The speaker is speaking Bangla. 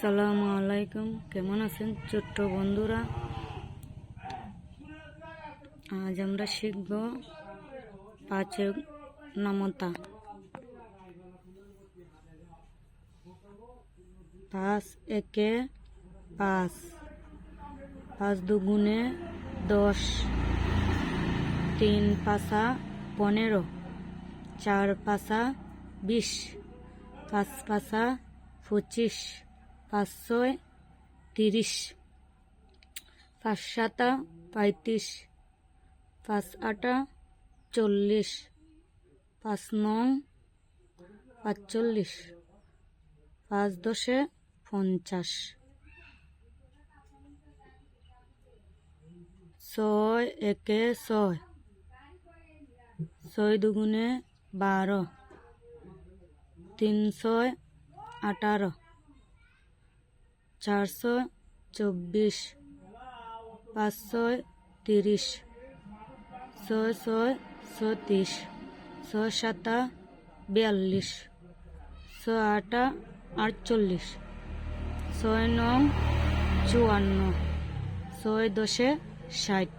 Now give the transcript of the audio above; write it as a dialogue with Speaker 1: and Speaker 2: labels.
Speaker 1: আসসালামু আলাইকুম। কেমন আছেন ছোট্ট বন্ধুরা? আজ আমরা শিখব পাঁচে নমতা। পাঁচ একে পাঁচ। পাঁচ দুগুণে দশ। তিন পাঁচা পনেরো। চার পাঁচা বিশ। পাঁচ পাঁচা পঁচিশ। পাঁচ ছয় তিরিশ পাঁচ সাতা পঁয়ত্রিশ পাঁচ আটা চল্লিশ পাঁচ নং পাঁচচল্লিশ পাঁচ দশে পঞ্চাশ, ছয় একে ছয় ছয় দুগুণে বারো তিন ছয় আঠারো। চারশো চব্বিশ, পাঁচশো তিরিশ ছয় ছয় ছত্রিশ ছয় সাতা বিয়াল্লিশ ছয় আটা আটচল্লিশ ছয় নং চুয়ান্ন ছয় দশে ষাট।